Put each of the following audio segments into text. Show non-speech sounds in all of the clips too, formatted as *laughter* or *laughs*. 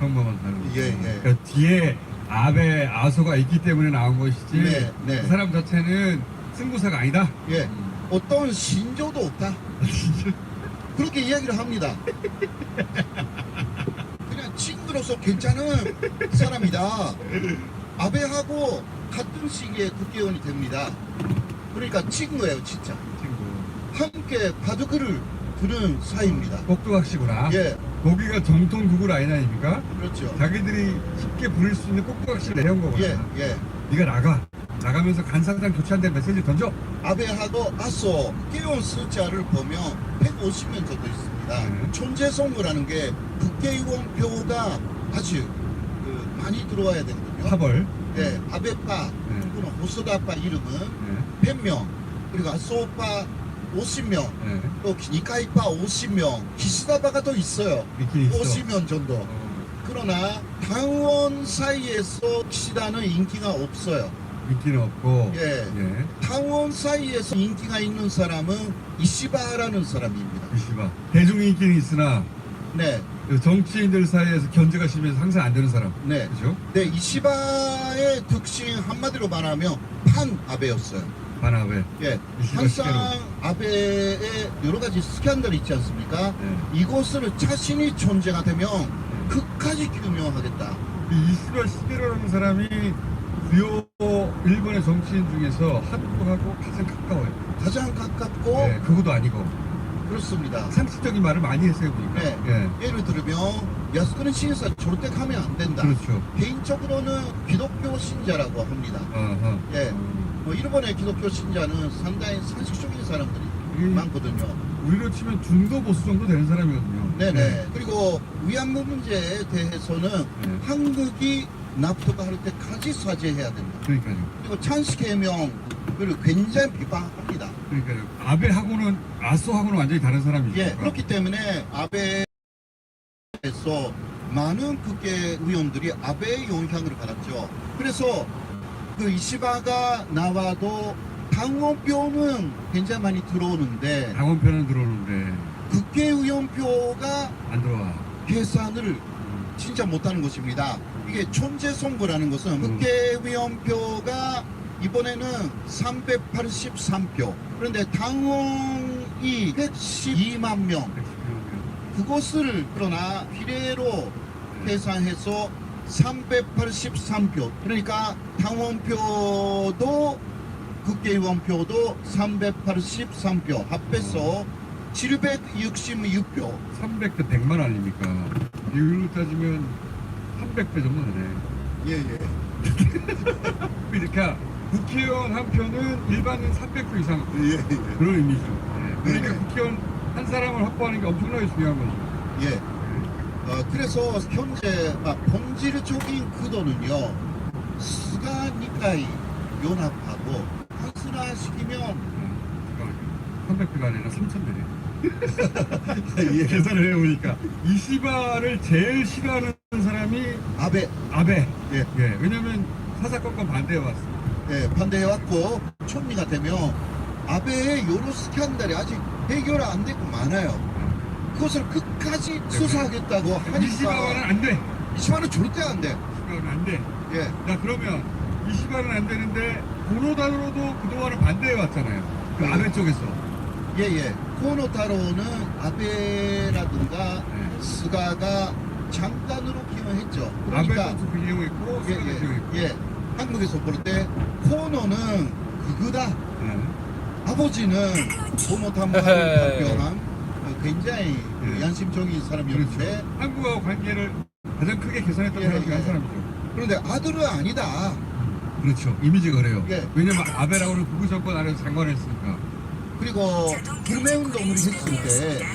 그런 것만 거죠. 예, 예. 그러니까 뒤에 아베 아소가 있기 때문에 나온 것이지 네, 네. 그 사람 자체는 승부사가 아니다. 예. 어떤 신조도 없다. *laughs* 그렇게 이야기를 합니다. 그냥 친구로서 괜찮은 사람이다. 아베하고 같은 시기에 국회의원이 됩니다. 그러니까 친구예요, 진짜. 친구. 함께 바둑을 두는 사이입니다. 꼭두각시구나. 예, 거기가 정통 구구 라인 아닙니까? 그렇죠. 자기들이 쉽게 부를 수 있는 꼭두각시 내온 거거든. 예, 예. 네가 나가. 나가면서 간사장 교체한다는 메시지 던져. 아베하고 아소 국회의원 숫자를 보면 150명 정도 있습니다. 네. 총재선거라는 게 국회의원 표가 아주 그 많이 들어와야 되거든요. 파벌. 네, 아베파 네. 호소다파 이름은 네. 100명 그리고 아소파 50명 네. 또 니카이파 50명 기시다바가 더 있어요. 있긴 있어. 50명 정도. 어, 그러나 당원 사이에서 기시다는 인기가 없어요. 있기는 없고. 예. 예. 당원 사이에서 인기가 있는 사람은 이시바라는 사람입니다. 이씨바. 대중 인기는 있으나 네, 그 정치인들 사이에서 견제가 심해서 항상 안 되는 사람. 네. 그죠? 네, 이시바의 특징 한마디로 말하면 판 아베였어요. 반합에. 예, 항상. 아베의 여러 가지 스캔들이 있지 않습니까? 네. 이것을 자신이 존재가 되면 끝까지 규명하겠다. 이 이시바 시게로라는 사람이 주요 일본의 정치인 중에서 한국하고 가장 가까워요. 가장 가깝고 네, 그것도 아니고 그렇습니다. 상식적인 말을 많이 했어요 보니까. 네. 예. 예를 들면 야스쿠는 신사 절대 가면 안 된다. 그렇죠. 개인적으로는 기독교 신자라고 합니다. 예. 음. 뭐 일본의 기독교 신자는 상당히 상식적인 사람들이 이 많거든요. 우리로 치면 중도 보수 정도 되는 사람이거든요. 네네. 그리고 위안부 문제에 대해서는 네. 한국이 납득할 때까지 사죄해야 된다. 그러니까요. 그리고 찬스 해명을 굉장히 비판합니다. 그러니까요. 아베하고는 아소하고는 완전히 다른 사람이죠. 예, 그렇기 때문에 아베에서 많은 국회 의원들이 아베의 영향을 받았죠. 그래서 그 이시바가 나와도 당원표는 굉장히 많이 들어오는데 당원표는 들어오는데 국회의원 표가 안 들어와. 계산을 음. 진짜 못하는 것입니다. 이게 존재 선거라는 것은 음. 국회의원 표가 이번에는 383표. 그런데 당원이 112만 명. 그것을 그러나 비례로 계산해서 383표. 그러니까 당원표도 국회의원표도 383표 합해서 766표. 300대 100만 아닙니까? 이걸로 따지면 300배 정도 되네. 예, 예. *laughs* 그러니까 국회의원 한 표는 일반인 300표 이상 예, 예. 그런 의미죠. 예. 그러니까 네. 국회의원 한 사람을 확보하는 게 엄청나게 중요한 거죠. 예. 어, 그래서 현재 아, 본질적인 구도는요. 스가니까이 연합하고 한순화 시키면 300배가 아니라 3,000배네. *laughs* 예. 계산을 해보니까 이 시바를 제일 싫어하는 사람이 아베 아베. 예. 예. 왜냐면 사사건건 반대해왔어. 예, 반대해왔고 총리가 되면 아베의 여러 스캔들이 아직 해결 안 되고 많아요. 그것을 끝까지 수사하겠다고 이시바는 하니까 안 돼. 이시바는 절대 안 돼. 이시바는 안 돼. 예, 자 그러면 이시바는 안 되는데 고노단으로도 그동안은 반대해 왔잖아요. 그 네. 아베 쪽에서. 예, 예. 코노타로는 아베라든가 네. 스가가 장관으로 기용했죠. 그러니까 아베도 그 이용했고 예, 스가도 이용했고. 예, 예. 한국에서 볼 때 코노는 그거다. 예. 아버지는 에헤이. 발표한 어, 굉장히 그 예. 양심적인 사람이었는데 그렇죠. 한국하고 관계를 가장 크게 개선했던 예, 사람 중에 한 예. 사람이죠. 그런데 아들은 아니다. 그렇죠. 이미지가 그래요. 예. 왜냐면 아베라고는 구구 정권 아래서 장관을 했으니까. 그리고 불매운동을 했을 때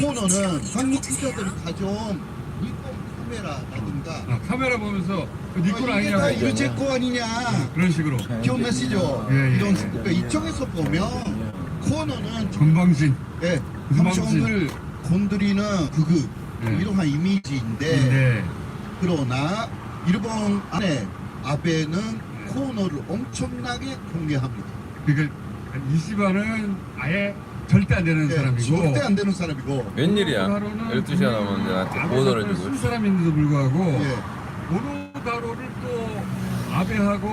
코노는 한국 기자들이 가져온 니콘 카메라라든가 아, 카메라 보면서 그 니콘 아, 이게 다 아니냐고. 유재 거 아니냐 그런 식으로. 기억나시죠? 예, 예. 이런 그러니까 이쪽에서 보면 코너는 건방진. 예. 감정을 건드리는 그그 예. 이러한 이미지인데 네. 그러나 일본 안에 아베는 코너를 엄청나게 공개합니다. 그러니까 이시바는 아예 절대 안 되는 예, 사람이고 절대 안 되는 사람이고 웬일이야? 오노가로는 12시간 남았는데 나한테 아베 보너를 사건을 주고 쓴 있어. 사람인데도 불구하고 예. 오노가로를 또 아베하고